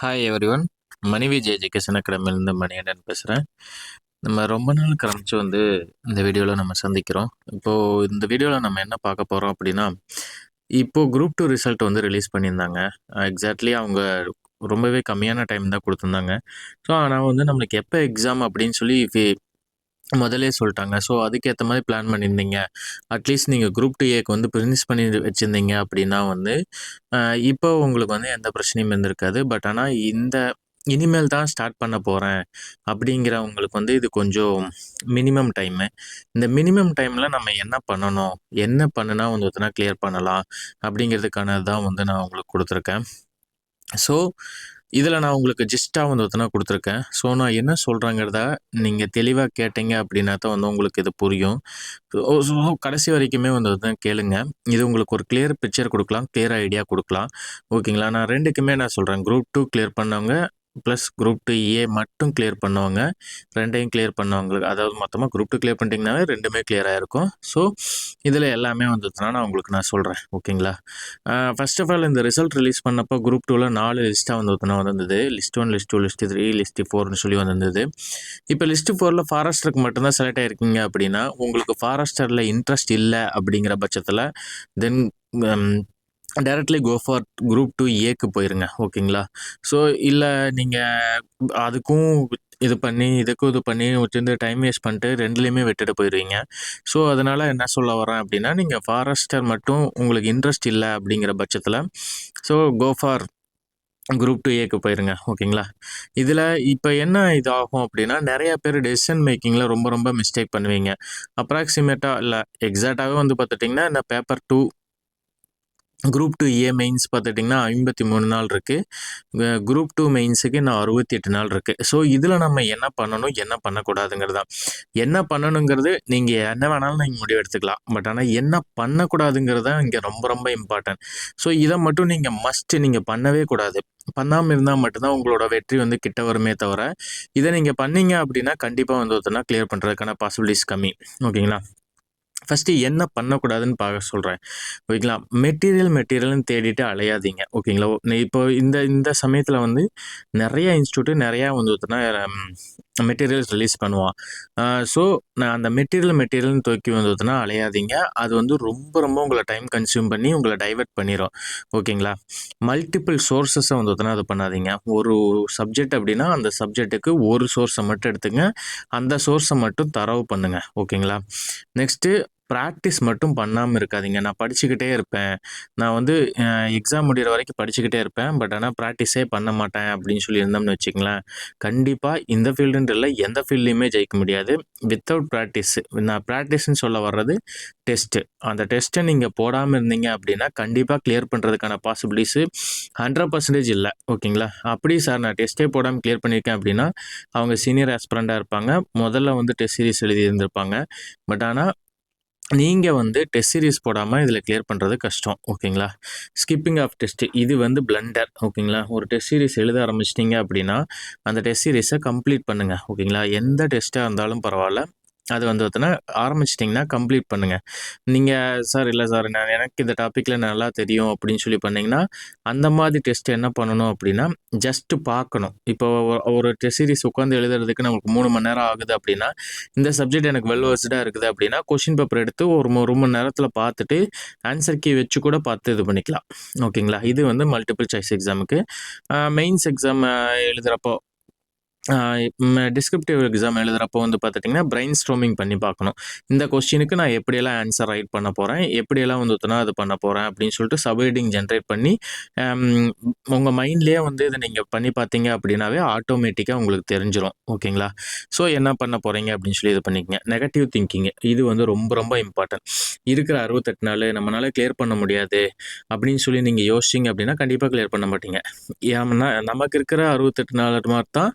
Hi everyone Manivi J education அகாடமிலேருந்து Manikandan பேசுகிறேன் நம்ம ரொம்ப நாள் கழிச்சு வந்து இந்த வீடியோவில் நம்ம சந்திக்கிறோம். இப்போது இந்த வீடியோவில் நம்ம என்ன பார்க்க போகிறோம் அப்படின்னா இப்போது குரூப் டூ ரிசல்ட் வந்து ரிலீஸ் பண்ணியிருந்தாங்க. Uh, எக்ஸாக்ட்லி அவங்க ரொம்பவே கம்மியான டைம் தான் கொடுத்துருந்தாங்க. ஸோ ஆனால் வந்து நம்மளுக்கு எப்போ எக்ஸாம் அப்படின்னு சொல்லி முதலே முதல்லே சொல்லிட்டாங்க. ஸோ அதுக்கேற்ற மாதிரி பிளான் பண்ணியிருந்தீங்க. அட்லீஸ்ட் நீங்கள் குரூப் டூ ஏக்கு வந்து பிரின்ஸ் பண்ணி வச்சுருந்தீங்க அப்படின்னா வந்து இப்போ உங்களுக்கு வந்து எந்த பிரச்சனையும் இருந்திருக்காது. பட் ஆனால் இந்த இனிமேல் தான் ஸ்டார்ட் பண்ண போகிறேன் அப்படிங்கிறவங்களுக்கு வந்து இது கொஞ்சம் மினிமம் டைமு இந்த மினிமம் டைமில் நம்ம என்ன பண்ணணும்? என்ன பண்ணுனா வந்து பார்த்தீங்கன்னா கிளியர் பண்ணலாம் அப்படிங்கிறதுக்கானது தான் வந்து நான் உங்களுக்கு கொடுத்துருக்கேன். ஸோ இதில் நான் உங்களுக்கு ஜிஸ்ட்டாக வந்து பார்த்தீங்கன்னா கொடுத்துருக்கேன். ஸோ நான் என்ன சொல்கிறேங்கிறத நீங்கள் தெளிவாக கேட்டீங்க அப்படின்னா தான் வந்து உங்களுக்கு இது புரியும். ஸோ கடைசி வரைக்குமே வந்து தான் கேளுங்க. இது உங்களுக்கு ஒரு கிளியர் பிக்சர் கொடுக்கலாம் கிளியர் ஐடியா கொடுக்கலாம். ஓகேங்களா நான் ரெண்டுக்குமே நான் சொல்கிறேன் குரூப் டூ கிளியர் பண்ணவங்க ப்ளஸ் குரூப் டூ ஏ மட்டும் கிளியர் பண்ணவங்க ரெண்டையும் கிளியர் பண்ணவங்களுக்கு அதாவது மொத்தமாக குரூப் டூ கிளியர் பண்ணிட்டீங்கனாவே ரெண்டுமே கிளியராக இருக்கும் ஸோ இதில் எல்லாமே வந்துச்சுன்னா நான் உங்களுக்கு நான் சொல்கிறேன் ஓகேங்களா? ஃபர்ஸ்ட் ஆஃப் ஆல் இந்த ரிசல்ட் ரிலீஸ் பண்ணப்போ குரூப் டூவில் நாலு லிஸ்ட்டாக வந்து வந்திருந்தது. List one list two list three list ஃபோர்னு சொல்லி வந்திருந்தது. இப்போ லிஸ்ட் ஃபோரில் ஃபாரஸ்டருக்கு மட்டும்தான் செலக்ட் ஆகிருக்கீங்க அப்படின்னா உங்களுக்கு ஃபாரஸ்டரில் இன்ட்ரெஸ்ட் இல்லை அப்படிங்கிற பட்சத்தில் then directly go for group two ஏக்கு போயிருங்க ஓகேங்களா? ஸோ இல்லை நீங்கள் அதுக்கும் இது பண்ணி இதுக்கும் இது பண்ணி வச்சுருந்து டைம் வேஸ்ட் பண்ணிட்டு ரெண்டுலேயுமே விட்டுட்டு போயிடுவீங்க ஸோ அதனால் என்ன சொல்ல வரேன் அப்படின்னா நீங்கள் ஃபாரஸ்டர் மட்டும் உங்களுக்கு இன்ட்ரெஸ்ட் இல்லை அப்படிங்கிற பட்சத்தில் so go for group two ஏக்கு போயிருங்க ஓகேங்களா? இதில் இப்போ என்ன இது ஆகும் அப்படின்னா நிறைய பேர் டெசிஷன் மேக்கிங்கில் ரொம்ப ரொம்ப மிஸ்டேக் பண்ணுவீங்க. அப்ராக்சிமேட்டாக இல்லை எக்ஸாக்டாகவே வந்து பார்த்துட்டிங்கன்னா இந்த paper two group two A mains பார்த்துட்டிங்கன்னா ஐம்பத்தி மூணு நாள் இருக்குது குரூப் டூ மெயின்ஸுக்கு இன்னும் அறுபத்தி எட்டு நாள் இருக்குது ஸோ இதில் நம்ம என்ன பண்ணணும் என்ன பண்ணக்கூடாதுங்கிறது தான் என்ன பண்ணணுங்கிறது நீங்கள் என்ன வேணாலும் நீங்கள் முடிவு எடுத்துக்கலாம். பட் ஆனால் என்ன பண்ணக்கூடாதுங்கிறது தான் இங்கே ரொம்ப ரொம்ப இம்பார்ட்டன்ட் ஸோ இதை மட்டும் நீங்கள் மஸ்ட்டு நீங்கள் பண்ணவே கூடாது. பண்ணாமல் இருந்தால் மட்டும்தான் உங்களோட வெற்றி வந்து கிட்ட வருமே தவிர இதை நீங்கள் பண்ணீங்க அப்படின்னா கண்டிப்பாக வந்து ஒருத்தனா கிளியர் பண்ணுறதுக்கான பாசிபிலிட்டிஸ் கம்மி. ஓகேங்களா ஃபஸ்ட்டு என்ன பண்ணக்கூடாதுன்னு பார்க்க சொல்கிறேன் ஓகேங்களா மெட்டீரியல் மெட்டீரியல்னு தேடிட்டு அலையாதீங்க. ஓகேங்களா நீ இப்போ இந்த இந்த சமயத்தில் வந்து நிறைய இன்ஸ்டியூட்டு நிறையா வந்து மெட்டீரியல்ஸ் ரிலீஸ் பண்ணுவான். ஸோ நான் அந்த மெட்டீரியல் மெட்டீரியல்னு தூக்கி வந்து அலையாதீங்க. அது வந்து ரொம்ப ரொம்ப உங்களை டைம் கன்சியூம் பண்ணி உங்களை டைவர்ட் பண்ணிடும் ஓகேங்களா மல்டிபிள் சோர்ஸஸை வந்து அது பண்ணாதீங்க. ஒரு சப்ஜெக்ட் அப்படின்னா அந்த சப்ஜெக்ட்டுக்கு ஒரு சோர்ஸை மட்டும் எடுத்துங்க. அந்த சோர்ஸை மட்டும் தரவு பண்ணுங்கள் ஓகேங்களா நெக்ஸ்ட்டு ப்ராக்டிஸ் மட்டும் பண்ணாமல் இருக்காதீங்க. நான் படிச்சுக்கிட்டே இருப்பேன். நான் வந்து எக்ஸாம் முடிகிற வரைக்கும் படிச்சுக்கிட்டே இருப்பேன். பட் ஆனால் ப்ராக்டிஸே பண்ண மாட்டேன் அப்படின்னு சொல்லி இருந்தோம்னு வச்சுங்களேன் கண்டிப்பாக இந்த ஃபீல்டுன்ற இல்லை எந்த ஃபீல்ட்லையுமே ஜெயிக்க முடியாது. வித்தவுட் ப்ராக்டிஸ் நான் ப்ராக்டிஸ்ன்னு சொல்ல வர்றது டெஸ்ட்டு அந்த டெஸ்ட்டை நீங்கள் போடாமல் இருந்தீங்க அப்படின்னா கண்டிப்பாக கிளியர் பண்ணுறதுக்கான பாசிபிலிட்டிஸு ஹண்ட்ரட் பர்சன்டேஜ் இல்லை. ஓகேங்களா? அப்படி சார் நான் டெஸ்ட்டே போடாமல் கிளியர் பண்ணியிருக்கேன் அப்படின்னா அவங்க சீனியர் ஆஸ்பிரண்டாக இருப்பாங்க. முதல்ல வந்து டெஸ்ட் சீரிஸ் எழுதி இருந்திருப்பாங்க. பட் ஆனால் நீங்கள் வந்து டெஸ்ட் சீரிஸ் போடாமல் இதில் கிளியர் பண்ணுறது கஷ்டம் ஓகேங்களா? ஸ்கிப்பிங் ஆஃப் டெஸ்ட் இது வந்து பிளண்டர் ஓகேங்களா? ஒரு டெஸ்ட் சீரிஸ் எழுத ஆரம்பிச்சிட்டிங்க அப்படின்னா அந்த டெஸ்ட் சீரிஸை கம்ப்ளீட் பண்ணுங்கள் ஓகேங்களா? எந்த டெஸ்ட்டாக இருந்தாலும் பரவாயில்ல. அது வந்து பார்த்தீங்கன்னா ஆரம்பிச்சிட்டிங்கன்னா கம்ப்ளீட் பண்ணுங்கள் நீங்கள் சார் இல்லை சார் நான் எனக்கு இந்த டாப்பிக்கில் நல்லா தெரியும் அப்படின்னு சொல்லி பண்ணிங்கன்னா அந்த மாதிரி டெஸ்ட் என்ன பண்ணணும் அப்படின்னா ஜஸ்ட்டு பார்க்கணும். இப்போ ஒரு- டெஸ்ட் சீரிஸ் உட்காந்து எழுதுறதுக்கு நமக்கு மூணு மணி நேரம் ஆகுது அப்படின்னா இந்த சப்ஜெக்ட் எனக்கு வெல் வர்ஸ்டாக இருக்குது அப்படின்னா கொஷின் பேப்பர் எடுத்து ஒரு ஒரு மணி நேரத்தில் பார்த்துட்டு ஆன்சர் கீ வச்சு கூட பார்த்து இது பண்ணிக்கலாம். ஓகேங்களா? இது வந்து மல்டிபிள் சாய்ஸ் எக்ஸாமுக்கு மெயின்ஸ் எக்ஸாம் எழுதுகிறப்போ டிஸ்கிரிப்டிவ் எக்ஸாம் எழுதுகிறப்போ வந்து பார்த்துட்டிங்கன்னா பிரெயின் ஸ்ட்ரோமிங் பண்ணி பார்க்கணும். இந்த கொஸ்டினுக்கு நான் எப்படியெல்லாம் ஆன்சர் ரைட் பண்ண போகிறேன் எப்படியெல்லாம் வந்து ஒத்துனா அது பண்ண போகிறேன் அப்படின்னு சொல்லிட்டு சப்ஹெட்டிங் ஜென்ரேட் பண்ணி உங்கள் மைண்ட்லேயே வந்து இதை நீங்கள் பண்ணி பார்த்தீங்க அப்படின்னாவே ஆட்டோமேட்டிக்காக உங்களுக்கு தெரிஞ்சிடும் ஓகேங்களா? ஸோ என்ன பண்ண போகிறீங்க அப்படின்னு சொல்லி இது பண்ணிக்கங்க. நெகட்டிவ் திங்கிங் இது வந்து ரொம்ப ரொம்ப இம்பார்ட்டன்ட் இருக்கிற அறுபத்தெட்டு நாள் நம்மளால் கிளியர் பண்ண முடியாது அப்படின்னு சொல்லி நீங்கள் யோசிச்சிங்க அப்படின்னா கண்டிப்பாக கிளியர் பண்ண மாட்டீங்க. ஏன்னா நமக்கு இருக்கிற அறுபத்தெட்டு நாள் மாதிரி தான்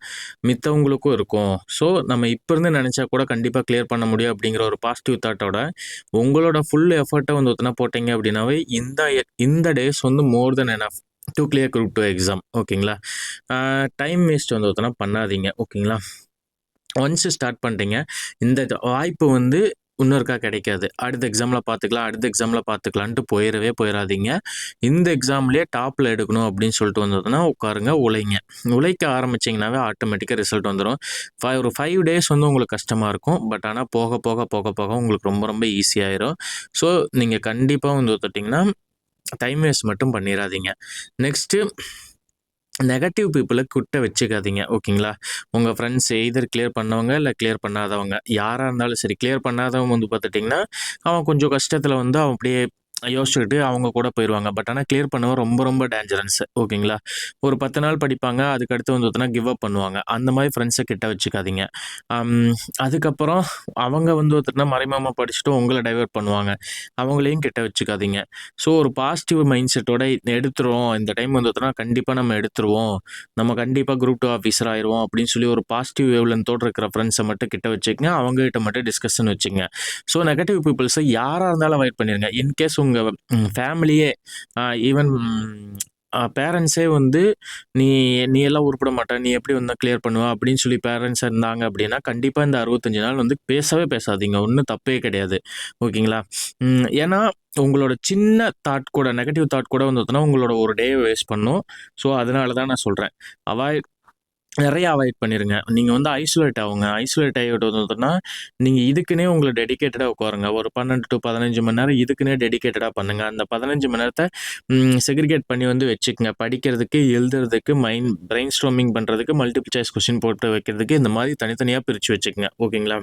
மித்தவங்களுக்கும் இருக்கும். ஸோ நம்ம இப்போ இருந்து நினச்சா கூட கண்டிப்பாக கிளியர் பண்ண முடியும் அப்படிங்கிற ஒரு பாசிட்டிவ் தாட்டோட உங்களோட ஃபுல் எஃபர்ட்டை வந்து ஒத்துனா போட்டீங்க அப்படின்னாவே இந்த இந்த டேஸ் வந்து more then enough to clear group two exam ஓகேங்களா டைம் வேஸ்ட் வந்து ஒருத்தனா பண்ணாதீங்க. ஓகேங்களா ஒன்ஸ் ஸ்டார்ட் பண்ணிட்டீங்க இந்த வாய்ப்பு வந்து இன்னொருக்கா கிடைக்காது. அடுத்த எக்ஸாமில் பார்த்துக்கலாம் அடுத்த எக்ஸாமில் பார்த்துக்கலான்ட்டு போயிடவே போயிடாதீங்க இந்த எக்ஸாம்லேயே டாப்பில் எடுக்கணும் அப்படின்னு சொல்லிட்டு வந்ததுன்னா உட்காருங்க உழைங்க. உழைக்க ஆரம்பிச்சிங்கனாவே ஆட்டோமேட்டிக்காக ரிசல்ட் வந்துடும் ஃபைவ் ஒரு ஃபைவ் டேஸ் வந்து உங்களுக்கு கஷ்டமாக இருக்கும். பட் ஆனால் போக போக போக போக உங்களுக்கு ரொம்ப ரொம்ப ஈஸியாயிரும் ஸோ நீங்கள் கண்டிப்பாக வந்து ஒத்துட்டிங்கன்னா டைம் வேஸ்ட் மட்டும் பண்ணிடாதீங்க நெக்ஸ்ட்டு நெகட்டிவ் பீப்புளை குட்ட வச்சுக்காதீங்க ஓகேங்களா? உங்கள் ஃப்ரெண்ட்ஸ் எய்தர் கிளியர் பண்ணவங்க இல்லை கிளியர் பண்ணாதவங்க. யாராக இருந்தாலும் சரி கிளியர் பண்ணாதவங்க வந்து பார்த்துட்டிங்கன்னா அவன் கொஞ்சம் கஷ்டத்தில் வந்து அவன் அப்படியே யோசிச்சுக்கிட்டு அவங்க கூட போயிடுவாங்க பட் ஆனால் கிளியர் பண்ணவங்க ரொம்ப ரொம்ப டேஞ்சரன்ஸ் ஓகேங்களா? ஒரு பத்து நாள் படிப்பாங்க. அதுக்கடுத்து வந்து பார்த்தோன்னா கிவ் அப் பண்ணுவாங்க. அந்த மாதிரி ஃப்ரெண்ட்ஸை கிட்ட வச்சுக்காதீங்க. அதுக்கப்புறம் அவங்க வந்து ஒருத்தர்னா மறைமுகமாக படிச்சுட்டு உங்களை டைவெர்ட் பண்ணுவாங்க. அவங்களையும் கிட்ட வச்சுக்காதீங்க. ஸோ ஒரு பாசிட்டிவ் மைண்ட் செட்டோட எடுத்துருவோம். இந்த டைம் வந்து பார்த்தோன்னா கண்டிப்பாக நம்ம எடுத்துருவோம். நம்ம கண்டிப்பாக குரூப் டூ ஆஃபீஸர் ஆயிடுவோம் அப்படின்னு சொல்லி ஒரு பாசிட்டிவ் வேவ்லன்த்தோடு இருக்கிற ஃப்ரெண்ட்ஸை மட்டும் கிட்ட வச்சுக்கங்க. அவங்ககிட்ட மட்டும் டிஸ்கஷன் வச்சுங்க ஸோ நெகட்டிவ் பீப்புள்ஸை யாராக இருந்தாலும் அவாய்ட் பண்ணிடுங்க இன்கேஸ் உங்கள் ஃபேமிலியே ஈவன் பேரண்ட்ஸே வந்து நீ நீ எல்லாம் உருப்பட மாட்ட நீ எப்படி வந்து கிளியர் பண்ணுவ அப்படின்னு சொல்லி பேரண்ட்ஸ் இருந்தாங்க அப்படின்னா கண்டிப்பாக இந்த அறுபத்தஞ்சு நாள் வந்து பேசவே பேசாதீங்க. ஒன்றும் தப்பே கிடையாது. ஓகேங்களா? ஏன்னா உங்களோட சின்ன தாட் கூட நெகட்டிவ் தாட் கூட வந்து பார்த்தோன்னா உங்களோட ஒரு டே வேஸ்ட் பண்ணும். ஸோ அதனால தான் நான் சொல்கிறேன் அவாய்ட் நிறைய அவாய்ட் பண்ணிடுங்க நீங்கள் வந்து ஐசோலேட் ஆகுங்க. ஐசோலேட் ஆகிட்டு வந்ததுன்னா நீங்கள் இதுக்குன்னே உங்களை டெடிகேட்டடாக உட்காருங்க. ஒரு பன்னெண்டு டு பதினஞ்சு மணி நேரம் இதுக்குன்னே டெடிகேட்டடாக பண்ணுங்கள் அந்த பதினஞ்சு மணி நேரத்தை செக்ரிகேட் பண்ணி வந்து வச்சுக்கோங்க. படிக்கிறதுக்கு எழுதுறதுக்கு மைண்ட் பிரெயின் ஸ்ட்ரோமிங் பண்ணுறதுக்கு மல்டிபிள் சாய்ஸ் கொஸ்டின் போட்டு வைக்கிறதுக்கு இந்த மாதிரி தனித்தனியாக பிரித்து வச்சுக்கோங்க. ஓகேங்களா?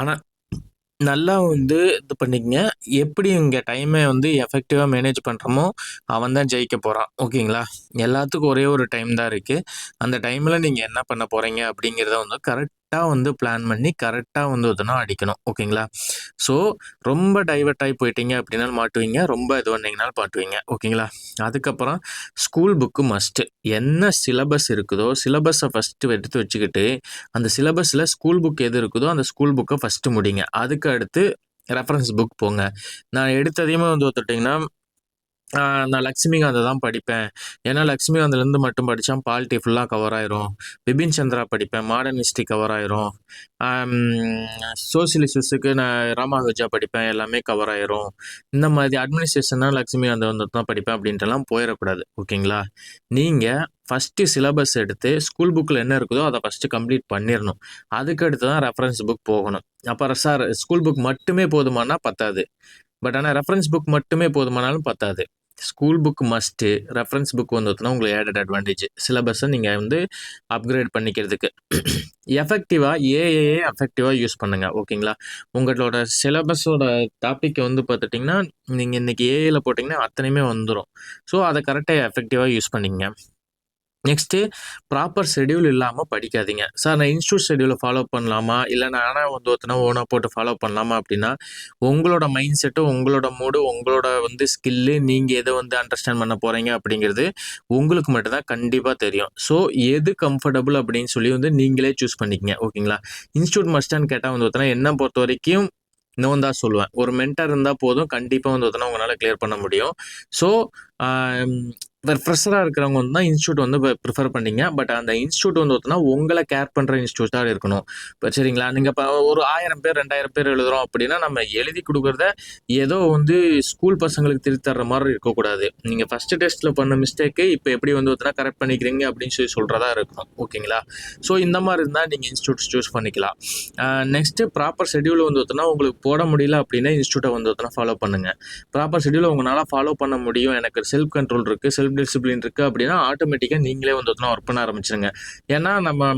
ஆனால் நல்லா வந்து இது பண்ணிக்கங்க. எப்படி இங்கே டைமை வந்து எஃபெக்டிவாக மேனேஜ் பண்ணுறோமோ அவன் தான் ஜெயிக்க போகிறான் ஓகேங்களா? எல்லாத்துக்கும் ஒரே ஒரு டைம் தான் இருக்குது அந்த டைமில் நீங்கள் என்ன பண்ண போகிறீங்க அப்படிங்கிறத வந்து கரெக்ட் கரெக்டாக வந்து பிளான் பண்ணி கரெக்டாக வந்து எதுனா அடிக்கணும். ஓகேங்களா ஸோ ரொம்ப டைவர்ட் ஆகி போயிட்டீங்க அப்படின்னாலும் மாட்டுவீங்க. ரொம்ப இது பண்ணிங்கனாலும் மாட்டுவீங்க ஓகேங்களா அதுக்கப்புறம் ஸ்கூல் புக்கு மஸ்ட்டு என்ன சிலபஸ் இருக்குதோ சிலபஸை ஃபஸ்ட்டு எடுத்து வச்சுக்கிட்டு அந்த சிலபஸில் ஸ்கூல் புக் எது இருக்குதோ அந்த ஸ்கூல் புக்கை ஃபஸ்ட்டு முடிங்க. அதுக்கு அடுத்து ரெஃபரன்ஸ் புக் போங்க. நான் எடுத்ததையுமே வந்து ஒத்துட்டிங்கன்னா நான் லக்ஷ்மிகாந்தை தான் படிப்பேன். ஏன்னா லக்ஷ்மிகாந்திலேருந்து மட்டும் படித்தா பாலிட்டி ஃபுல்லாக கவர் ஆயிரும். பிபின் சந்திரா படிப்பேன் மாடர்ன் ஹிஸ்ட்ரி கவர் ஆயிரும் சோசியலிஸ்டுக்கு நான் ராமானுஜா படிப்பேன் எல்லாமே கவர் ஆயிரும். இந்த மாதிரி அட்மினிஸ்ட்ரேஷன்னா லக்ஷ்மிகாந்த் வந்து தான் படிப்பேன் அப்படின்ட்டுலாம் போயிடக்கூடாது ஓகேங்களா? நீங்கள் ஃபஸ்ட்டு சிலபஸ் எடுத்து ஸ்கூல் புக்கில் என்ன இருக்குதோ அதை ஃபஸ்ட்டு கம்ப்ளீட் பண்ணிடணும் அதுக்கடுத்து தான் ரெஃபரன்ஸ் புக் போகணும். அப்புறம் சார் ஸ்கூல் புக் மட்டுமே போதுமானா பத்தாது. பட் ஆனால் ரெஃபரன்ஸ் புக் மட்டுமே போதுமானாலும் பத்தாது. School book must reference book வந்ததுன்னா உங்களுக்கு ஆடட் அட்வான்டேஜ் சிலபஸை நீங்கள் வந்து அப்கிரேட் பண்ணிக்கிறதுக்கு. எஃபெக்டிவாக ஏஏஏ எஃபெக்டிவாக யூஸ் பண்ணுங்கள் ஓகேங்களா உங்களோட சிலபஸோட டாப்பிக்கை வந்து பார்த்துட்டிங்கன்னா நீங்கள் இன்றைக்கி ஏஏயில் போட்டிங்கன்னா அத்தனையுமே வந்துடும் ஸோ அதை கரெக்டாக எஃபெக்டிவாக யூஸ் பண்ணிக்கங்க. நெக்ஸ்ட்டு ப்ராப்பர் ஷெடியூல் இல்லாமல் படிக்காதீங்க. சார் நான் இன்ஸ்டியூட் ஷெடியூலை ஃபாலோ பண்ணலாமா? இல்லை நானாக வந்து ஒருத்தனா ஓனாக போட்டு ஃபாலோ பண்ணலாமா அப்படின்னா உங்களோட மைண்ட் செட்டு உங்களோட மூடு உங்களோட வந்து ஸ்கில்லு நீங்கள் எதை வந்து அண்டர்ஸ்டாண்ட் பண்ண போகிறீங்க அப்படிங்கிறது உங்களுக்கு மட்டும்தான் கண்டிப்பாக தெரியும். ஸோ எது கம்ஃபர்டபுள் அப்படின்னு சொல்லி வந்து நீங்களே சூஸ் பண்ணிக்கங்க. ஓகேங்களா இன்ஸ்டியூட் மஸ்டான்னு கேட்டால் வந்து ஒருத்தனா என்ன பொறுத்த வரைக்கும் இன்னும் தான் சொல்லுவேன். ஒரு மென்டர் இருந்தால் போதும். கண்டிப்பாக வந்து ஒருத்தனா உங்களால் கிளியர் பண்ண முடியும். ஸோ ஃப்ரெஷராக இருக்கிறவங்க வந்து தான் இன்ஸ்டியூட் வந்து ப்ரிஃபர் பண்ணீங்க. பட் அந்த இன்ஸ்டியூட் வந்து ஒருத்தனா உங்களை கேர் பண்ணுற இன்ஸ்டியூட்டாக இருக்கணும். இப்போ சரிங்களா? நீங்கள் இப்போ ஒரு ஆயிரம் பேர் ரெண்டாயிரம் பேர் எழுதுகிறோம் அப்படின்னா நம்ம எழுதி கொடுக்குறத ஏதோ வந்து ஸ்கூல் பசங்களுக்கு திருத்தர்ற மாதிரி இருக்கக்கூடாது. நீங்கள் ஃபஸ்ட்டு டெஸ்ட்டில் பண்ண மிஸ்டேக்கு இப்போ எப்படி வந்து ஒருத்தனா கரெக்ட் பண்ணிக்கிறீங்க அப்படின்னு சொல்லி சொல்கிறதா இருக்கணும். ஓகேங்களா? ஸோ இந்த மாதிரி இருந்தால் நீங்கள் இன்ஸ்டியூட்ஸ் சூஸ் பண்ணிக்கலாம். நெக்ஸ்ட்டு ப்ராப்பர் ஷெடியூல் வந்து ஒருத்தனா உங்களுக்கு போட முடியல அப்படின்னா இன்ஸ்டியூட்டை வந்து ஒருத்தனா ஃபாலோ பண்ணுங்கள் ப்ராப்பர் ஷெடியூலை உங்களால் ஃபாலோ பண்ண முடியும். எனக்கு செல்ஃப் கண்ட்ரோல் இருக்குது செல்ஃப் டிசிப்ளின் இருக்குது அப்படின்னா ஆட்டோமேட்டிக்காக நீங்களே வந்து ஒருத்தனா ஒர்க் பண்ண ஆரம்பிச்சிருங்க. ஏன்னா நம்ம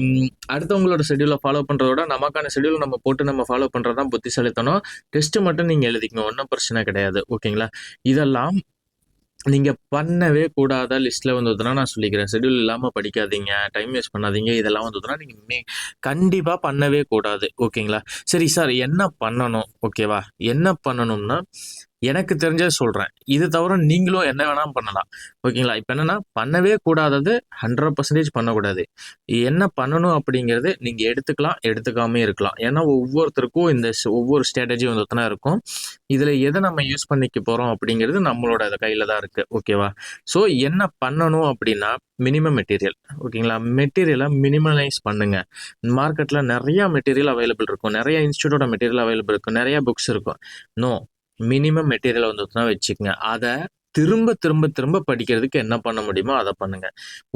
அடுத்தவங்களோட ஷெடியூலை ஃபாலோ பண்ணுறதோட விட நமக்கான ஷெடியூல் நம்ம போட்டு நம்ம ஃபாலோ பண்ணுறது தான் புத்திசாலித்தனம். டெஸ்ட்டு மட்டும் நீங்கள் எழுதிக்கங்க ஒன்றும் பிரச்சனை கிடையாது ஓகேங்களா? இதெல்லாம் நீங்கள் பண்ணவே கூடாத லிஸ்ட்டில் வந்ததுன்னா நான் சொல்லிக்கிறேன். ஷெடியூல் இல்லாமல் படிக்காதீங்க டைம் வேஸ்ட் பண்ணாதீங்க இதெல்லாம் வந்ததுன்னா நீங்கள் கண்டிப்பாக பண்ணவே கூடாது ஓகேங்களா? சரி சார் என்ன பண்ணணும்? ஓகேவா? என்ன பண்ணணும்னா எனக்கு தெரிஞ்சதை சொல்கிறேன் இது தவிர நீங்களும் என்ன வேணாலும் பண்ணலாம். ஓகேங்களா? இப்போ என்னென்னா பண்ணவே கூடாதது ஹண்ட்ரட் பர்சன்டேஜ் பண்ணக்கூடாது. என்ன பண்ணணும் அப்படிங்கிறது நீங்கள் எடுத்துக்கலாம் எடுத்துக்காமே இருக்கலாம். ஏன்னா ஒவ்வொருத்தருக்கும் இந்த ஒவ்வொரு ஸ்ட்ராட்டஜி வந்து இருக்கும். இதில் எதை நம்ம யூஸ் பண்ணிக்க போகிறோம் அப்படிங்கிறது நம்மளோட கையில் தான் இருக்குது ஓகேவா? ஸோ என்ன பண்ணணும் அப்படின்னா மினிமம் மெட்டீரியல் ஓகேங்களா? மெட்டீரியலை மினிமலைஸ் பண்ணுங்க. மார்க்கெட்டில் நிறையா மெட்டீரியல் அவைலபிள் இருக்கும். நிறைய இன்ஸ்டியூட்டோட மெட்டீரியல் அவைலபிள் இருக்கும். நிறைய புக்ஸ் இருக்கும். நோ மினிமம் மெட்டீரியல் வந்து வச்சுக்கோங்க. அதை திரும்ப திரும்ப திரும்ப படிக்கிறதுக்கு என்ன பண்ண முடியுமோ அதை பண்ணுங்க.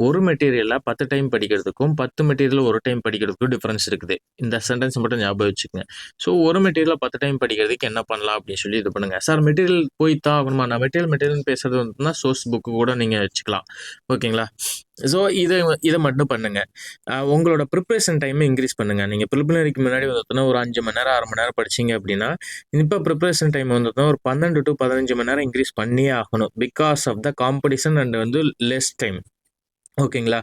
ஒரு மெட்டீரியலில் பத்து டைம் படிக்கிறதுக்கும் பத்து மெட்டீரியல் ஒரு டைம் படிக்கிறதுக்கும் டிஃப்ரென்ஸ் இருக்குது. இந்த சென்டென்ஸ் மட்டும் ஞாபகம் வச்சுக்கோங்க. ஸோ ஒரு மெட்டீரியல் பத்து டைம் படிக்கிறதுக்கு என்ன பண்ணலாம் அப்படின்னு சொல்லி இது பண்ணுங்க. சார் மெட்டீரியல் போய் தான் ஆகணுமா? நான் மெட்டீரியல் மெட்டீரியல் பேசுறது வந்துன்னா சோர்ஸ் புக்கு கூட நீங்கள் வச்சுக்கலாம். ஓகேங்களா ஸோ இதை இதை மட்டும் பண்ணுங்க. உங்களோட ப்ரிப்ரேஷன் டைமை இன்க்ரீஸ் பண்ணுங்க. நீங்கள் ப்ரிப்ளரிக்கு முன்னாடி வந்து ஒரு அஞ்சு மணி நேரம் ஆறு மணி நேரம் படிச்சிங்க அப்படின்னா இப்போ ப்ரிப்ரேஷன் டைம் வந்தோம்னா ஒரு பன்னெண்டு டு பதினஞ்சு மணி நேரம் இன்க்ரீஸ் பண்ணியே ஆகணும். Because of the competition and வந்து லெஸ் டைம் ஓகேங்களா?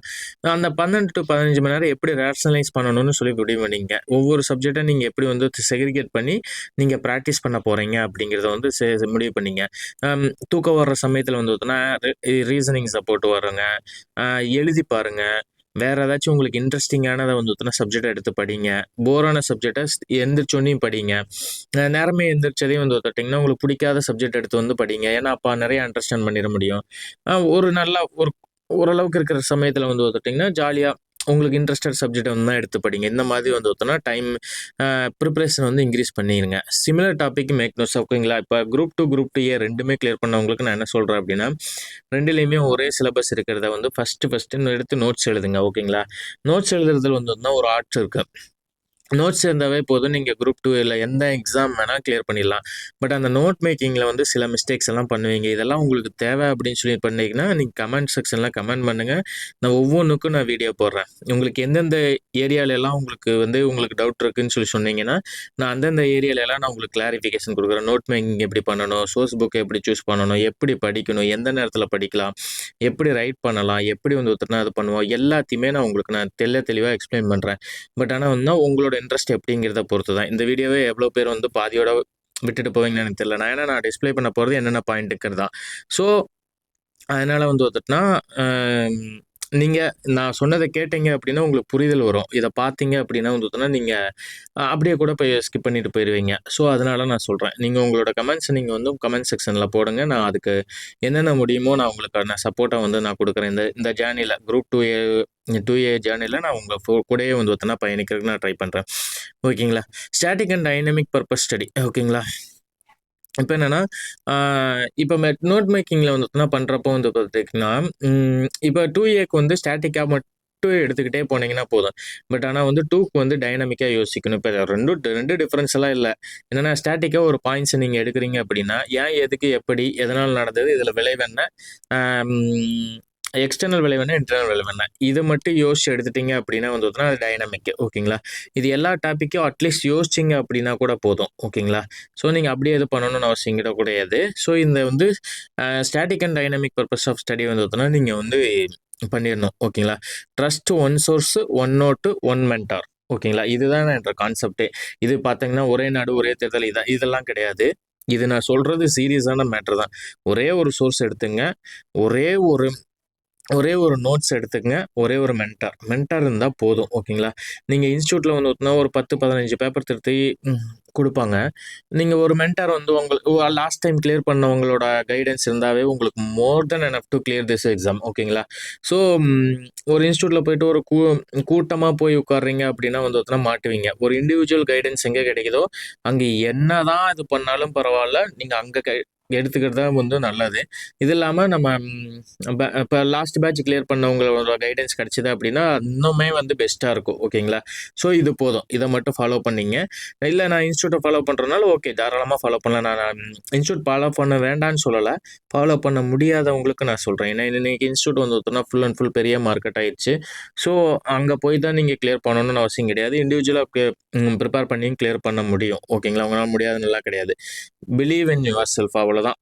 அந்த பன்னெண்டு டு பதினஞ்சு மணி நேரம் எப்படி ரேஷனலைஸ் பண்ணணும்னு சொல்லி முடிவு பண்ணிங்க? ஒவ்வொரு சப்ஜெக்டை நீங்கள் எப்படி வந்து செக்ரிகேட் பண்ணி நீங்கள் ப்ராக்டிஸ் பண்ண போகிறீங்க அப்படிங்கிறத வந்து முடிவு பண்ணிங்க. தூக்கம் வர்ற சமயத்தில் வந்து ரீசனிங் சப்போர்ட் வருங்க எழுதி பாருங்கள் வேறு ஏதாச்சும் உங்களுக்கு இன்ட்ரெஸ்டிங்கானதை வந்து சப்ஜெக்டை எடுத்து படிங்க. போரான சப்ஜெக்டை எந்திரிச்சோன்னையும் படிங்க. நேரமே எந்திரிச்சதையும் வந்து பார்த்திங்கன்னா உங்களுக்கு பிடிக்காத சப்ஜெக்ட் எடுத்து வந்து படிங்க. ஏன்னா அப்போ நிறைய அண்டர்ஸ்டாண்ட் பண்ணிட முடியும். ஒரு நல்ல ஒரு ஓரளவுக்கு இருக்கிற சமயத்தில் வந்து பார்த்துட்டிங்கன்னா ஜாலியாக உங்களுக்கு இன்ட்ரெஸ்டட் சப்ஜெக்ட் வந்து தான் எடுத்து படிங்க. இந்த மாதிரி வந்து பார்த்தோன்னா டைம் ப்ரிப்ரேஷன் வந்து இன்க்ரீஸ் பண்ணிடுங்க சிமிலர் டாபிக் மேக் நோட்ஸ் ஓகேங்களா? இப்போ group two group two A ரெண்டுமே கிளியர் பண்ணவங்களுக்கு நான் என்ன சொல்கிறேன் அப்படின்னா ரெண்டுலேயுமே ஒரே சிலபஸ் இருக்கிறத வந்து ஃபஸ்ட்டு ஃபஸ்ட்டு எடுத்து நோட்ஸ் எழுதுங்க ஓகேங்களா? நோட்ஸ் எழுதுறதுல வந்து ஒரு ஆர்ட்ஸ் இருக்குது நோட்ஸ் இருந்தாவே போதும். நீங்கள் குரூப் டூ இல்லை எந்த எக்ஸாம் வேணால் கிளியர் பண்ணிடலாம். பட் அந்த நோட் மேக்கிங்கில் வந்து சில மிஸ்டேக்ஸ் எல்லாம் பண்ணுவீங்க. இதெல்லாம் உங்களுக்கு தேவை அப்படின்னு சொல்லி பண்ணிங்கன்னா நீங்கள் கமெண்ட் செக்ஷனில் கமெண்ட் பண்ணுங்கள் நான் ஒவ்வொன்றுக்கும் நான் வீடியோ போடுறேன். உங்களுக்கு எந்தெந்த ஏரியாலெல்லாம் உங்களுக்கு வந்து உங்களுக்கு டவுட் இருக்குன்னு சொல்லி சொன்னீங்கன்னா நான் அந்தந்த ஏரியாலெல்லாம் நான் உங்களுக்கு கிளாரிஃபிகேஷன் கொடுக்குறேன். நோட் மேக்கிங் எப்படி பண்ணணும்? சோர்ஸ் புக்கை எப்படி சூஸ் பண்ணணும்? எப்படி படிக்கணும்? எந்த நேரத்தில் படிக்கலாம்? எப்படி ரைட் பண்ணலாம்? எப்படி வந்து ஒருத்தர் அது பண்ணுவோம் எல்லாத்தையுமே நான் உங்களுக்கு நான் தெல்ல தெளிவாக எக்ஸ்பிளைன் பண்ணுறேன் பட் ஆனால் வந்து உங்களோட இன்ட்ரெஸ்ட் எப்படிங்கிறத பொறுத்து தான் இந்த வீடியோவே எவ்வளோ பேர் வந்து பாதியோட விட்டுட்டு போவீங்கன்னு எனக்கு தெரியல. நான் ஏன்னா நான் டிஸ்பிளே பண்ண போகிறது என்னென்ன பாயிண்ட்டுக்கிறது தான் ஸோ அதனால் வந்து வந்துட்டுனா நீங்கள் நான் சொன்னதை கேட்டீங்க அப்படின்னா உங்களுக்கு புரிதல் வரும். இதை பார்த்தீங்க அப்படின்னா வந்து நீங்கள் அப்படியே கூட போய் ஸ்கிப் பண்ணிட்டு போயிடுவீங்க ஸோ அதனால நான் சொல்கிறேன் நீங்கள் உங்களோட கமெண்ட்ஸ் நீங்கள் வந்து கமெண்ட் செக்ஷனில் போடுங்க. நான் அதுக்கு என்னென்ன முடியுமோ நான் உங்களுக்கான சப்போர்ட்டை வந்து நான் கொடுக்குறேன். இந்த இந்த ஜேர்னியில் group two A two A ஜேர்னியில் நான் உங்கள் கூடயே வந்து பார்த்தோன்னா பயணிக்கிறதுக்கு நான் ட்ரை பண்ணுறேன் ஓகேங்களா static and dynamic purpose study ஓகேங்களா இப்போ என்னன்னா, இப்போ மெட் நோட் மேக்கிங்கில் வந்து பார்த்தீங்கன்னா பண்ணுறப்போ வந்து பார்த்தீங்கன்னா, இப்போ டூ ஏக்கு வந்து ஸ்டாட்டிக்காக மட்டும் எடுத்துக்கிட்டே போனீங்கன்னா போதும். பட் ஆனால் வந்து டூக்கு வந்து டைனமிக்காக யோசிக்கணும். இப்போ ரெண்டும் ரெண்டு டிஃப்ரென்ஸ் எல்லாம் இல்லை என்னென்னா ஸ்டாட்டிக்காக ஒரு பாயிண்ட்ஸை நீங்கள் எடுக்கிறீங்க அப்படின்னா, ஏன், எதுக்கு, எப்படி, எதனால் நடந்தது, இதில் விளைவு என்ன? எக்ஸ்டர்னல் விளைவு இன்டர்னல் விளைவு இதை மட்டும் யோசிச்சு எடுத்துட்டீங்க அப்படின்னா வந்து அது டைனமிக் ஓகேங்களா இது எல்லா டாப்பிக்கும் அட்லீஸ்ட் யோசிச்சிங்க அப்படின்னா கூட போதும் ஓகேங்களா ஸோ நீங்கள் அப்படியே இது பண்ணணும்னு அவசியம் கிட்ட ஸோ இந்த வந்து static and dynamic purpose of study வந்து நீங்கள் வந்து பண்ணிடணும் ஓகேங்களா trust one source one note one mentor ஓகேங்களா இதுதான் என்ற கான்செப்டே இது பார்த்தீங்கன்னா ஒரே நாடு ஒரே தேர்தல் இதான் இதெல்லாம் கிடையாது. இது நான் சொல்கிறது சீரியஸான மேட்ரு தான். ஒரே ஒரு சோர்ஸ் எடுத்துங்க. ஒரே ஒரு ஒரே ஒரு நோட்ஸ் எடுத்துக்கங்க. ஒரே ஒரு மென்டார் மென்டார் இருந்தால் போதும் ஓகேங்களா நீங்கள் இன்ஸ்டியூட்டில் வந்து ஒரு பத்து பதினஞ்சு பேப்பர் திருத்தி கொடுப்பாங்க. நீங்கள் ஒரு மென்டார் வந்து உங்களுக்கு லாஸ்ட் டைம் கிளியர் பண்ணவங்களோட கைடன்ஸ் இருந்தாவே உங்களுக்கு more then enough to clear this exam ஓகேங்களா ஸோ ஒரு இன்ஸ்டியூட்டில் போயிட்டு ஒரு கூ கூட்டமாக போய் உட்காடுறீங்க அப்படின்னா வந்து ஒருத்தனா மாட்டுவீங்க. ஒரு இண்டிவிஜுவல் கைடன்ஸ் எங்கே கிடைக்குதோ அங்கே என்ன தான் இது பண்ணாலும் பரவாயில்ல நீங்கள் அங்கே கை எடுத்துக்கிறது தான் வந்து நல்லது. இது இல்லாமல் நம்ம இப்போ லாஸ்ட் பேட்ச் கிளியர் பண்ணவங்களோட கைடன்ஸ் கிடச்சிது அப்படின்னா இன்னுமே வந்து பெஸ்ட்டாக இருக்கும். ஓகேங்களா ஸோ இது போதும். இதை மட்டும் ஃபாலோ பண்ணிங்க. இல்லை நான் இன்ஸ்டியூட்டை ஃபாலோ பண்ணுறதுனால ஓகே தாராளமாக ஃபாலோ பண்ணலாம். நான் இன்ஸ்டியூட் ஃபாலோ பண்ண வேண்டாம்னு சொல்லலை. ஃபாலோ பண்ண முடியாதவங்களுக்கு நான் சொல்கிறேன் ஏன்னா இன்றைக்கி இன்ஸ்டியூட் வந்து ஒருத்தனா ஃபுல் அண்ட் ஃபுல் பெரிய மார்க்கெட் ஆயிடுச்சு. ஸோ அங்கே போய் தான் நீங்கள் கிளியர் பண்ணணும்னு அவசியம் கிடையாது. இண்டிவிஜுவலாக ப்ரிப்பேர் பண்ணியும் கிளியர் பண்ண முடியும். ஓகேங்களா உங்களால் முடியாதுன்னு கிடையாது. பிலீவ் இன் யுவர் செல்ஃப் அவ்வளோதான்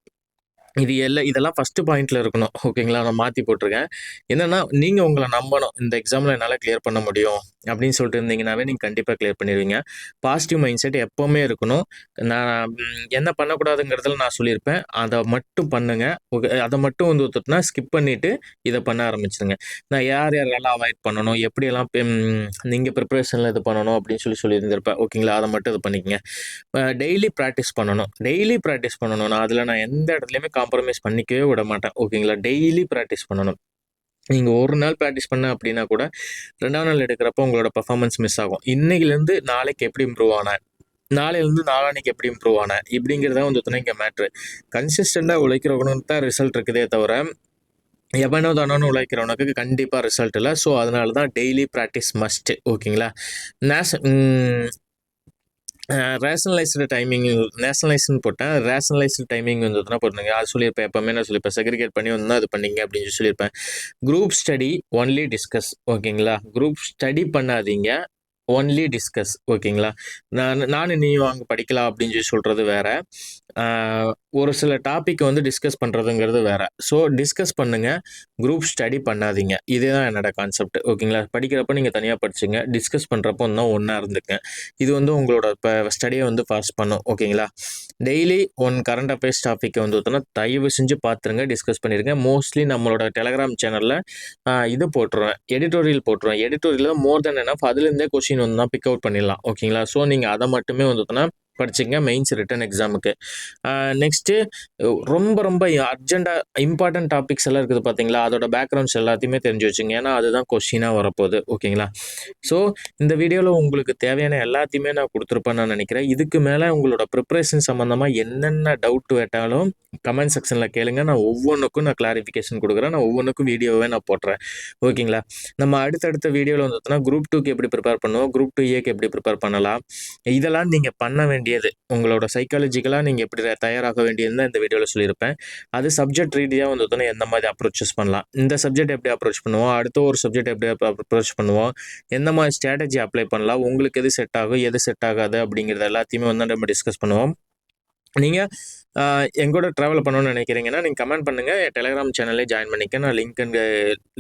இது எல்லாம் இதெல்லாம் ஃபஸ்ட்டு பாயிண்ட்டில் இருக்கணும். ஓகேங்களா? நான் மாற்றி போட்டிருக்கேன் என்னென்னா நீங்கள் உங்களை நம்பணும். இந்த எக்ஸாமில் என்னால் கிளியர் பண்ண முடியும். அப்படின்னு சொல்லிட்டு இருந்தீங்கன்னாவே, நீங்கள் கண்டிப்பாக கிளியர் பண்ணிடுவீங்க பாசிட்டிவ் மைண்ட் செட் எப்போவுமே இருக்கணும். நான் என்ன பண்ணக்கூடாதுங்கிறதுல நான் சொல்லியிருப்பேன். அதை மட்டும் பண்ணுங்கள் ஓகே அதை மட்டும் வந்து ஒத்துட்டுனா ஸ்கிப் பண்ணிவிட்டு இதை பண்ண ஆரம்பிச்சிருங்க நான் யார் யாரெல்லாம் அவாய்ட் பண்ணணும், எப்படியெல்லாம் நீங்கள் ப்ரிப்பரேஷனில் இது பண்ணணும் அப்படின்னு சொல்லி சொல்லியிருந்திருப்பேன். ஓகேங்களா? அதை மட்டும் இது பண்ணிக்கங்க. டெய்லி ப்ராக்டிஸ் பண்ணணும். டெய்லி ப்ராக்டிஸ் பண்ணணும். நான் அதில் நான் எந்த இடத்துலையுமே காம்ப்ரமைஸ் பண்ணிக்கவே விட மாட்டேன். ஓகேங்களா? டெய்லி ப்ராக்டிஸ் பண்ணணும். நீங்கள் ஒரு நாள் ப்ராக்டிஸ் பண்ண அப்படின்னா கூட, ரெண்டாம் நாள் எடுக்கிறப்போ உங்களோட பெர்ஃபார்மன்ஸ் மிஸ் ஆகும். இன்னைக்குலேருந்து நாளைக்கு எப்படி இம்ப்ரூவ் ஆனேன்? நாளையிலேருந்து நாளான்னைக்கு எப்படி இம்ப்ரூவ் ஆனேன்? இப்படிங்கிறது தான் வந்து இங்கே மேட்ரு. கன்சிஸ்டண்ட்டாக உழைக்கிறவனுக்கு தான் ரிசல்ட் இருக்குதே தவிர, எவனோ தானோன்னு உழைக்கிறவனுக்கு கண்டிப்பாக ரிசல்ட் இல்லை ஸோ, அதனால தான் டெய்லி ப்ராக்டிஸ் மஸ்ட்டு ஓகேங்களா? நேஷ ரேஷனலைஸ்டு டைமிங் நேஷனலைஸ்னு போட்டேன். ரேஷனலைஸ்டு டைமிங் வந்ததுன்னா போட்டுருங்க. அது சொல்லியிருப்பேன். எப்பவுமே நான் சொல்லியிருப்பேன். செக்ரிகேட் பண்ணி வந்து அது பண்ணீங்க அப்படின்னு சொல்லியிருப்பேன். Group study only discuss. ஓகேங்களா? குரூப் ஸ்டடி பண்ணாதீங்க. Only discuss. ஓகேங்களா? நான் நானும் நீயும் வாங்க படிக்கலாம் அப்படின்னு சொல்லி சொல்கிறது வேறு ஒரு சில டாப்பிக்கை வந்து டிஸ்கஸ் பண்ணுறதுங்கிறது வேறு ஸோ, டிஸ்கஸ் பண்ணுங்கள் குரூப் ஸ்டடி பண்ணாதீங்க. இதுதான் என்னோட கான்செப்ட். ஓகேங்களா? படிக்கிறப்ப நீங்கள் தனியாக படிச்சுங்க. டிஸ்கஸ் பண்ணுறப்போ இன்னும் ஒன்றா இருந்துக்கங்க. இது வந்து உங்களோட இப்போ ஸ்டடியை வந்து ஃபாஸ்ட் பண்ணும். ஓகேங்களா? டெய்லி ஒன் கரண்ட் அஃபேர்ஸ் டாப்பிக்கை வந்து பார்த்தோன்னா, தயவு செஞ்சு பார்த்துருங்க. டிஸ்கஸ் பண்ணிடுங்க மோஸ்ட்லி நம்மளோட டெலகிராம் சேனலில் இது போட்டுருவேன். எடிட்டோரியல் போட்டுருவேன். எடிட்டோரியலில் மோர் தென் எனஃப் அதுலேருந்தே கொஷின் வந்து தான் பிக் அவுட் பண்ணிடலாம். ஓகேங்களா? ஸோ, நீங்கள் அதை மட்டுமே வந்து பார்த்தோன்னா படிச்சுங்க மெயின்ஸ் ரிட்டன் எக்ஸாமுக்கு. நெக்ஸ்ட்டு ரொம்ப ரொம்ப அர்ஜெண்ட்டாக இம்பார்ட்டன்ட் டாபிக்ஸ் எல்லாம் இருக்குது பார்த்தீங்களா? அதோட பேக்ரவுண்ட்ஸ் எல்லாத்தையுமே தெரிஞ்சு வச்சுங்க ஏன்னா, அதுதான் கொஷினாக வரப்போகுது ஓகேங்களா? ஸோ, இந்த வீடியோவில் உங்களுக்கு தேவையான எல்லாத்தையுமே நான் கொடுத்துருப்பேன் நான் நினைக்கிறேன் இதுக்கு மேலே உங்களோட ப்ரிப்ரேஷன் சம்மந்தமாக என்னென்ன டவுட் கேட்டாலும் கமெண்ட் செக்ஷனில் கேளுங்க. நான் ஒவ்வொன்றுக்கும் நான் கிளாரிஃபிகேஷன் கொடுக்குறேன் நான் ஒவ்வொன்றுக்கும் வீடியோவே நான் போடுறேன். ஓகேங்களா? நம்ம அடுத்தடுத்த வீடியோவில் வந்து குரூப் டூக்கு எப்படி ப்ரிப்பேர் பண்ணுவோம்? குரூப் டூ ஏக்கு எப்படி ப்ரிப்பேர் பண்ணலாம்? இதெல்லாம் நீங்கள் பண்ண வேண்டிய வேண்டியது. உங்களோட சைக்காலஜிக்கலாக நீங்கள் எப்படி தயாராக வேண்டியதுன்னு தான் இந்த வீடியோவில் சொல்லியிருப்பேன். அது சப்ஜெக்ட் ரீதியாக வந்து எந்த மாதிரி அப்ரோச்சஸ் பண்ணலாம்? இந்த சப்ஜெக்ட் எப்படி அப்ரோச் பண்ணுவோம்? அடுத்த ஒரு சப்ஜெக்ட் எப்படி அப்ரோச் பண்ணுவோம்? எந்த மாதிரி ஸ்ட்ராட்டஜி அப்ளை பண்ணலாம்? உங்களுக்கு எது செட் ஆகும்? எது செட் ஆகாது? அப்படிங்கிறது எல்லாத்தையுமே வந்து நம்ம டிஸ்கஸ் பண்ணுவோம். நீங்கள் எங்கூட ட்ராவல் பண்ணணும்னு நினைக்கிறீங்கன்னா நீங்கள் கமெண்ட் பண்ணுங்கள் என் டெலகிராம் சேனல்லே ஜாயின் பண்ணிக்க. நான் லிங்க்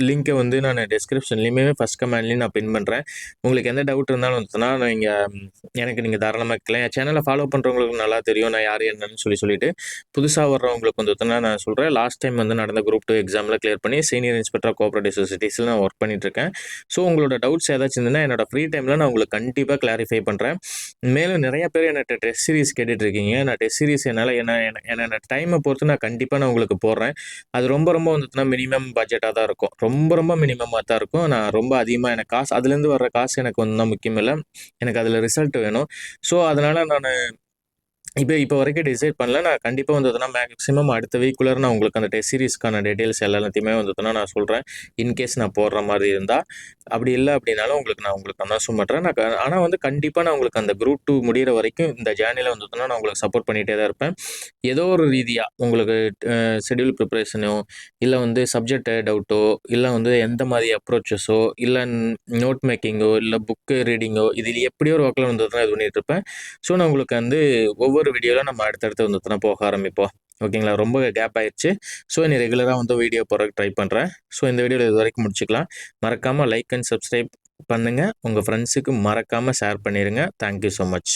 லிங்க்கை வந்து நான் டிஸ்கிரிப்ஷன்லேயுமே ஃபர்ஸ்ட் கமெண்ட்லேயும் நான் பின் பண்ணுறேன் உங்களுக்கு எந்த டவுட் இருந்தாலும் வந்துச்சுன்னா, இங்கே எனக்கு நீங்கள் தாராளமாக கேட்கலாம். என் சேனலை ஃபாலோ பண்ணுறவங்களுக்கு நல்லா தெரியும். நான் யார் என்னன்னு சொல்லி சொல்லிட்டு. புதுசாக வர்றவங்களுக்கு வந்து நான் சொல்கிறேன் லாஸ்ட் டைம் வந்து நடந்த குரூப் டூ எக்ஸாமில் கிளியர் பண்ணி சீனியர் இன்ஸ்பெக்டர் கோஆப்ரேட்டிவ் சொசைட்டிஸில் நான் ஒர்க் பண்ணிட்டுருக்கேன். ஸோ, உங்களோட டவுட்ஸ் ஏதாச்சும் இருந்ததுன்னா, என்னோட ஃப்ரீ டைமில் நான் உங்களுக்கு கண்டிப்பாக கிளாரிஃபை பண்ணுறேன் மேலும் நிறைய பேர் என்னட்ட டெஸ்ட் சீரிஸ் கேட்டுட்ருக்கீங்க நான் டெஸ்ட் சீரிஸ் என்னால் என்ன என்னோட டைமை பொறுத்து நான் கண்டிப்பாக நான் உங்களுக்கு போடுறேன். அது ரொம்ப ரொம்ப வந்துட்டுனா மினிமம் பட்ஜெட்டாக தான் இருக்கும். ரொம்ப ரொம்ப மினிமமாக தான் இருக்கும். நான் ரொம்ப அதிகமாக எனக்கு காசு அதுலேருந்து வர்ற காசு எனக்கு ஒண்ணும் முக்கியம் இல்லை எனக்கு அதில் ரிசல்ட் வேணும். ஸோ, அதனால் நான் இப்போ இப்போ வரைக்கும் டிசைட் பண்ணல. நான் கண்டிப்பாக வந்ததுன்னா மேக்ஸிமம் அடுத்த வீக்குள்ளே நான் உங்களுக்கு அந்த டெஸ்ட் சீரீஸ்க்கான டீட்டெயில்ஸ் எல்லாத்தையுமே வந்ததுன்னா நான் சொல்கிறேன் இன்கேஸ் நான் போடுற மாதிரி இருந்தால் அப்படி இல்லை அப்படின்னாலும் உங்களுக்கு நான் உங்களுக்கு அனௌன்ஸும் பண்ணுறேன் நான் ஆனால் வந்து கண்டிப்பாக நான் உங்களுக்கு அந்த குரூப் டூ முடிகிற வரைக்கும் இந்த ஜேர்னியில் வந்ததுன்னா நான் உங்களுக்கு சப்போர்ட் பண்ணிகிட்டே தான் இருப்பேன். ஏதோ ஒரு ரீதியாக உங்களுக்கு ஷெடியூல் ஷெட்யூல் ப்ரிப்பரேஷனோ, இல்லை வந்து சப்ஜெக்ட் டவுட்டோ, இல்லை வந்து எந்த மாதிரி அப்ரோச்சஸோ, இல்லை நோட் மேக்கிங்கோ, இல்லை புக்கு ரீடிங்கோ இது எப்படியோ ஒரு வாக்கில் வந்ததுன்னா இது பண்ணிகிட்டு இருப்பேன். ஸோ, நான் உங்களுக்கு வந்து ஒவ்வொரு வீடியோல நம்ம அடுத்தடுத்து வந்து பார்த்தோன்னா போக ஆரம்பிப்போம். ஓகேங்களா? ரொம்ப கேப் ஆயிடுச்சு ஸோ, நீ ரெகுலராக வந்து வீடியோ போடுறதுக்கு ட்ரை பண்றேன். ஸோ, இந்த வீடியோவில் இது வரைக்கும் முடிச்சுக்கலாம். மறக்காமல் லைக் அண்ட் சப்ஸ்கிரைப் பண்ணுங்க. உங்க ஃப்ரெண்ட்ஸுக்கு மறக்காம ஷேர் பண்ணிருங்க. Thank you much.